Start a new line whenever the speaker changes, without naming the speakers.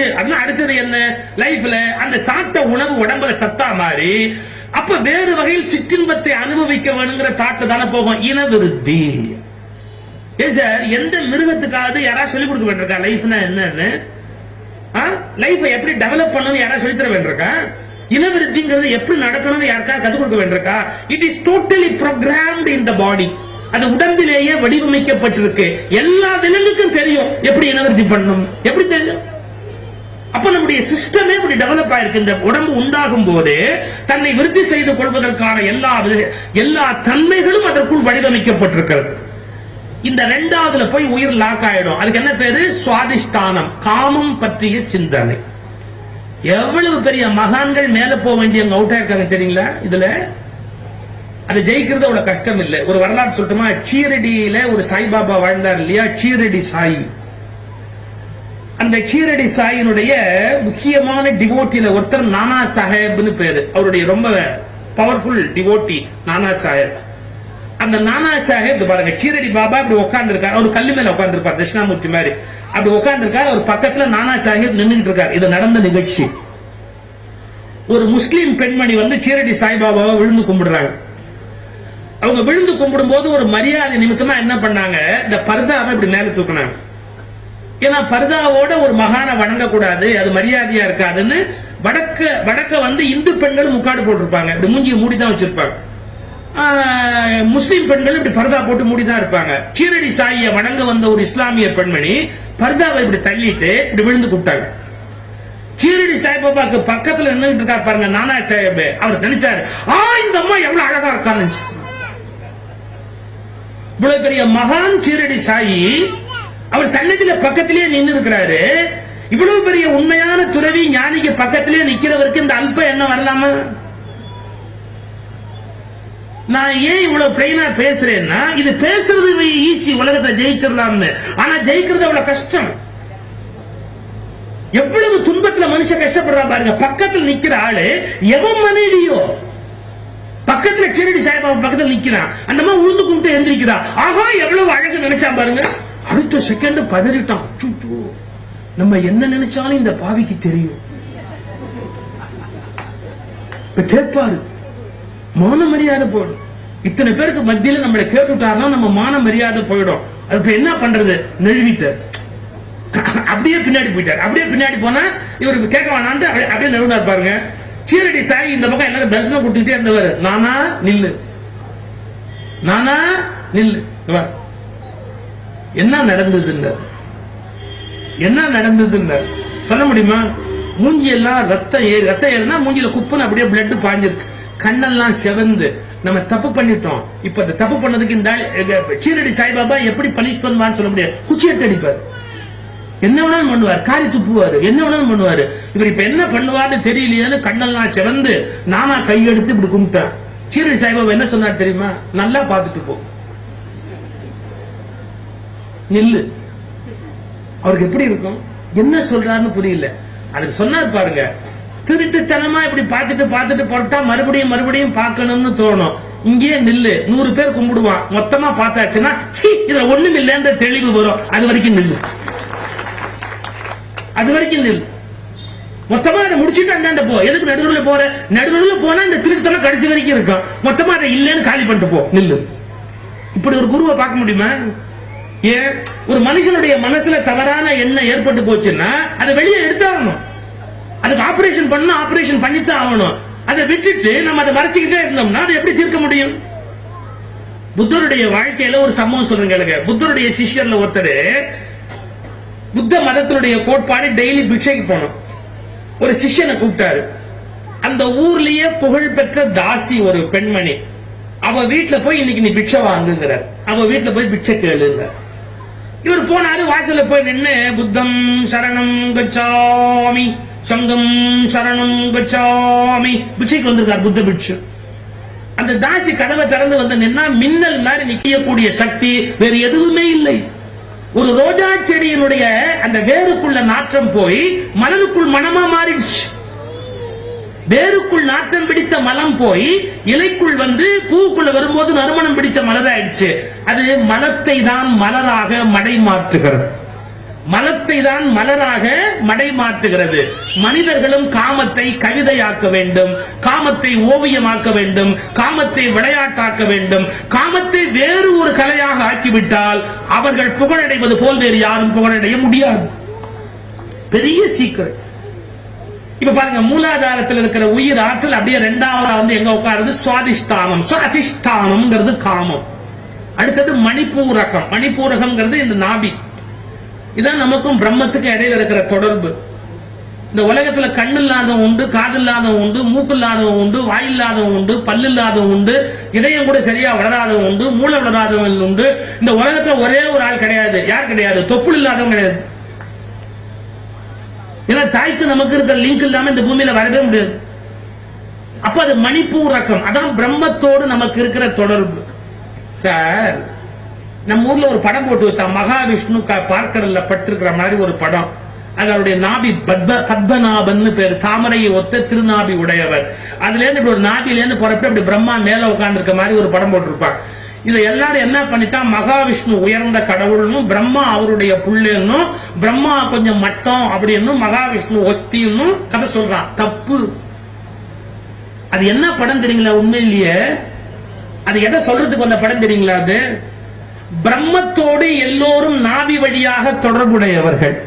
சாப்பிட்டாச்சு அப்படின்னா அடுத்தது என்ன? லைஃப்ல அந்த சாப்பிட்ட உணவு உடம்புல சத்தா மாறி அப்ப வேறு வகையில் சிற்றின்பத்தை அனுபவிக்க வேணுங்கிற தாட்டு தானே போகும். இனவிருத்தி. ஏன் சார் எந்த மிருகத்துக்காவது யாராவது சொல்லிக் கொடுக்க வேண்டியிருக்கா? லைஃப்னா என்னன்னு? லைஃபை எப்படி டெவலப் பண்ணணும் யாராவது சொல்லித்தர வேண்டியிருக்கா? இனவிருத்திங்கிறது எப்படி நடக்கணும்னு யாருக்காவது கற்றுக் கொடுக்க வேண்டியிருக்கா? It is totally programmed in the body அது உடம்பிலேயே வடிவமைக்கப்பட்டிருக்கு. எல்லா விலங்குக்கும் தெரியும் எப்படி இனவிருத்தி பண்ணணும். எப்படி தெரியும்? அப்ப நம்முடைய சிஸ்டமே இப்படி டெவலப் ஆயிருக்கு இந்த உடம்பு உண்டாகும் போது தன்னை விருத்தி செய்து கொள்வதற்கான எல்லா எல்லா தன்மைகளும் அதற்குள் வடிவமைக்கப்பட்டிருக்கிறது. இந்த ரெண்டாவதுல போய் உயிர் லாக் ஆயிடும். அதுக்கு என்ன பேரு? சுவாதிஷ்டானம். காமம் பற்றிய சிந்தனை. எவ்வளவு பெரிய மகான்கள் மேல போக வேண்டியவங்க அவுட் ஆயிருக்காங்க தெரியுங்களா? இதுல. அது ஜெயிக்கிறது அவ்வளவு கஷ்டம் இல்லை. ஒரு வரலாறு சொல்லட்டுமா? சீரடியில ஒரு சாய்பாபா வாழ்ந்தார் இல்லையா? சீரடி சாய். அந்த சீரடி சாயினுடைய முக்கியமான டிவோட்டில ஒருத்தர் நானா சாஹேப்னு பேரு. அவருடைய ரொம்ப பவர்ஃபுல் டிவோட்டி நானா சாஹேப். அந்த நானா சாஹேப் பாருங்க சீரடி பாபா இப்படி உட்கார்ந்து இருக்காரு அவர் கல்லு மேல உட்கார்ந்து இருப்பார் தட்சிணாமூர்த்தி மாதிரி. அப்படி உட்கார்ந்து இருக்காரு அவர் பக்கத்துல நானா சாஹேப் நின்னுட்டு இருக்காரு இது நடந்த நிகழ்ச்சி. ஒரு முஸ்லீம் பெண்மணி வந்து சீரடி சாய்பாபாவை விழுந்து கும்பிடுறாங்க. அவங்க விழுந்து கும்பிடும் போது ஒரு மரியாதை நிமித்தமா என்ன பண்ணாங்க? இந்த பர்தாவை இப்படி மேல தூக்கினாங்க. ஏன்னா பர்தாவோட ஒரு மகானை வணங்கக்கூடாது அது மரியாதையா இருக்காதுன்னு வடக்க வடக்க வந்து இந்து பெண்களும் முக்காடு போட்டிருப்பாங்க. இப்படி மூஞ்சியை மூடி தான் வச்சிருப்பாங்க ஆஹ், பெண்கள் இப்படி பர்தா போட்டு மூடி தான் இருப்பாங்க. சீரடி சாயிய வணங்க வந்த ஒரு இஸ்லாமிய பெண்மணி பர்தாவை இப்படி தள்ளிட்டு இப்படி விழுந்து கூப்பிட்டாங்க. சீரடி சாய்பாபாக்கு பக்கத்துல நின்றுட்டு இருக்கா பாருங்க நானா சாஹிப் அவர் நினைச்சாரு ஆ இந்த அம்மா எவ்வளவு அழகா இருக்கான்னு. இவ்வளவு பெரிய மகான் சீரடி சாயி அவர் சன்னதியில பக்கத்திலேயே நின்னு இருக்கிறாரு இவ்வளவு பெரிய உண்மையான துறவி ஞானிக்கு பக்கத்திலே நிக்கிறவருக்கு இந்த அல்ப என்ன வரலாமா? நான் ஏன் இவ்வளவு பிளைனா பேசுறேன்னா இது பேசுறது ஈஸி உலகத்தை ஜெயிச்சிடலாம்னு. ஆனா ஜெயிக்கிறது அவ்வளவு கஷ்டம். எவ்வளவு துன்பத்துல மனுஷன் கஷ்டப்படுறா பாருங்க. பக்கத்துல நிக்கிற ஆளு எவன் மனைவியோ? பக்கத்துல கீரடி சாய்பாபா பக்கத்துல நிக்கிறான். அந்த மாதிரி உழுந்து கும்பிட்டு எந்திரிக்கிறான் ஆஹா எவ்வளவு அழகு நினைச்சான் பாருங்க. அடுத்த செகண்ட் பதறிட்டான். நம்ம என்ன நினைச்சாலும் இந்த பாவிக்கு தெரியும். இப்ப கேட்பாரு. மான மரியாதை போயிடும் இத்தனை பேருக்கு மத்தியில நம்மளை கேட்டுட்டாருன்னா நம்ம மான மரியாதை போயிடும். அது இப்ப என்ன பண்றது? நழுவிட்டார் அப்படியே பின்னாடி போயிட்டார். அப்படியே பின்னாடி போனா இவருக்கு கேட்க வேணான்ட்டு அப்படியே- அப்படியே நழுவினார் பாருங்க. சீரடி சாய் இந்த பக்கம் எல்லாரும் தரிசனம் கொடுத்துட்டே இருந்தவர். நானா நில்லு. நானா நில்லு. என்ன நடந்ததுன்னு என்ன நடந்ததுன்னு சொல்ல முடியுமா? மூஞ்சியெல்லாம் ரத்தம் ஏறி ரத்தம் ஏறுனா மூஞ்சியில குப்புன்னு அப்படியே பிளட் பாஞ்சிருக்கு. கண்ணெல்லாம் செவந்து. நம்ம தப்பு பண்ணிட்டோம். இப்ப அந்த தப்பு பண்ணதுக்கு இந்த சீரடி சாய்பாபா எப்படி பனிஷ் பண்ணுவான்னு சொல்ல முடியாது. குச்சி எட்டு அடிப்பார். என்ன வேணாலும் பண்ணுவார். காரி துப்புவாரு. என்ன வேணாலும் பண்ணுவாரு. இவர் இப்ப என்ன பண்ணுவார்னு தெரியலையேன்னு கண்ணெல்லாம் செவந்து நானா கையெடுத்து இப்படி கும்பிட்டேன். சீரடி சாய்பாபா என்ன சொன்னார் தெரியுமா? நல்லா பார்த்துட்டு போ. நில்லு. அவருக்கு எப்படி இருக்கும்? என்ன சொல்றாருன்னு புரியல. அதுக்கு சொன்னார் பாருங்க திருட்டுத்தனமா இப்படி பார்த்துட்டு பார்த்துட்டு போட்டா மறுபடியும் மறுபடியும் பார்க்கணும்னு தோணும். இங்கேயே நில்லு. நூறு பேர் கும்பிடுவான். மொத்தமா பார்த்தாச்சுன்னா சீ இதுல ஒண்ணும் இல்லைன்ற தெளிவு வரும். அது வரைக்கும் நில்லு. அது வரைக்கும் நில்லு. மொத்தமா அதை முடிச்சுட்டு அந்தாண்ட போ. எதுக்கு நடுவில் போற? நடுவில் போனா இந்த திருட்டுத்தனம் கடைசி வரைக்கும் இருக்கும். மொத்தமா அதை இல்லைன்னு காலி பண்ணிட்டு போ. நில்லு. இப்படி ஒரு குருவை பார்க்க முடியுமா? ஏன்? ஒரு மனுஷனுடைய மனசுல தவறான எண்ணம் ஏற்பட்டு போச்சுன்னா அதை வெளியே எடுத்தாகணும். அதுக்கு ஆபரேஷன் பண்ண ஆபரேஷன் பண்ணித்தான் ஆகணும். அதை விட்டுட்டு நம்ம அதை மறைச்சிக்கிட்டே இருந்தோம்னா அதை எப்படி தீர்க்க முடியும்? புத்தருடைய வாழ்க்கையில ஒரு சம்பவம் சொல்றேன் கேளுங்க. புத்தருடைய சிஷ்யர்ல ஒருத்தர் புத்த மதத்தினுடைய கோட்பாடு டெய்லி பிக்ஷைக்கு போகணும் ஒரு சிஷ்யனை கூப்பிட்டாரு. அந்த ஊர்லயே புகழ் பெற்ற தாசி ஒரு பெண்மணி. அவ வீட்டுல போய் இன்னைக்கு நீ பிக்ஷை வாங்குங்கிறார். அவ வீட்டுல போய் பிக்ஷை கேளுங்கிறார். இவர் போனாரு வாசல்ல போய் நின்னு புத்தம் சரணம் கச்சாமி சங்கம் சரணம் கச்சாமி. பிச்சைக்கு வந்திருக்கார் புத்த பிட்சு அந்த தாசி கதவை திறந்து வந்து நின்னா மின்னல் மாதிரி நிக்கக்கூடிய சக்தி வேறு எதுவுமே இல்லை. ஒரு ரோஜா செடியினுடைய அந்த வேருக்குள்ள நாற்றம் போய் மலருக்குள் மனமா மாறிடுச்சு. வேருக்குள் நாற்றம் பிடித்த மலம் போய் இலைக்குள் வந்து பூவுக்குள்ள வரும்போது நறுமணம் பிடிச்ச மலராயிடுச்சு. அது மலத்தை தான் மலராக மடை மாற்றுகிறது. மலத்தை தான் மலராக மடை மாற்றுகிறது. மனிதர்களும் காமத்தை கவிதையாக்க வேண்டும். காமத்தை ஓவியமாக்க வேண்டும். காமத்தை விளையாட்டாக்க வேண்டும். காமத்தை வேறு ஒரு கலையாக ஆக்கிவிட்டால் அவர்கள் புகழடைவது போல் வேறு யாரும் புகழடைய முடியாது. பெரிய சீக்கிரம் இப்ப பாருங்க மூலாதாரத்தில் இருக்கிற உயிர் ஆற்றல் அப்படியே ரெண்டாவதா வந்து எங்க உட்காருது? சுவாதிஷ்டானம். சுவாதிஷ்டானம்ங்கிறது காமம். அடுத்தது மணிப்பூரகம். மணிப்பூரகம்ங்கிறது இந்த நாபி. இதான் நமக்கும் பிரம்மத்துக்கு இடையில இருக்கிற தொடர்பு. இந்த உலகத்துல கண் இல்லாதவன் உண்டு காது இல்லாதவன் உண்டு மூக்கு இல்லாதவன் உண்டு வாய் இல்லாதவன் உண்டு பல்லு இல்லாதவன் உண்டு இதயம் கூட சரியா வளராதவன் உண்டு மூளை வளராதவன் உண்டு. இந்த உலகத்துல ஒரே ஒரு ஆள் கிடையாது. யார் கிடையாது? தொப்புள் இல்லாதவன் கிடையாது. ஏன்னா தாய்க்கு நமக்கு இருக்கிற லிங்க் இல்லாம இந்த பூமியில வரவே முடியாது. அப்ப அது மணிப்பூர் ரக்கம் அதான் பிரம்மத்தோடு நமக்கு இருக்கிற தொடர்பு. சார் நம்ம ஊர்ல ஒரு படம் போட்டு வச்சா மகாவிஷ்ணு பார்க்கடல்ல பட்டிருக்கிற மாதிரி ஒரு படம். அதனுடைய நாபி பத்ம பத்மநாபன் பேர். தாமரையை ஒத்த திருநாபி உடையவர். அதுல இருந்து இப்படி ஒரு நாபில இருந்து போறப்ப அப்படி பிரம்மா மேல உட்கார்ந்திருக்க மாதிரி ஒரு படம் போட்டிருப்பான் இதை எல்லாரும் என்ன பண்ணிட்டா மகாவிஷ்ணு உயர்ந்த கடவுள்னும் பிரம்மா அவருடைய புள்ளுன்னும் பிரம்மா கொஞ்சம் மட்டம் அப்படின்னும் மகாவிஷ்ணு ஒஸ்தின்னு கதை சொல்றான். தப்பு. அது என்ன படம் தெரியுங்களா உண்மையிலேயே? அது எதை சொல்றதுக்கு வந்த படம் தெரியுங்களா அது? பிரம்மத்தோடு எல்லோரும் நாவி வழியாக தொடர்புடையவர்கள்.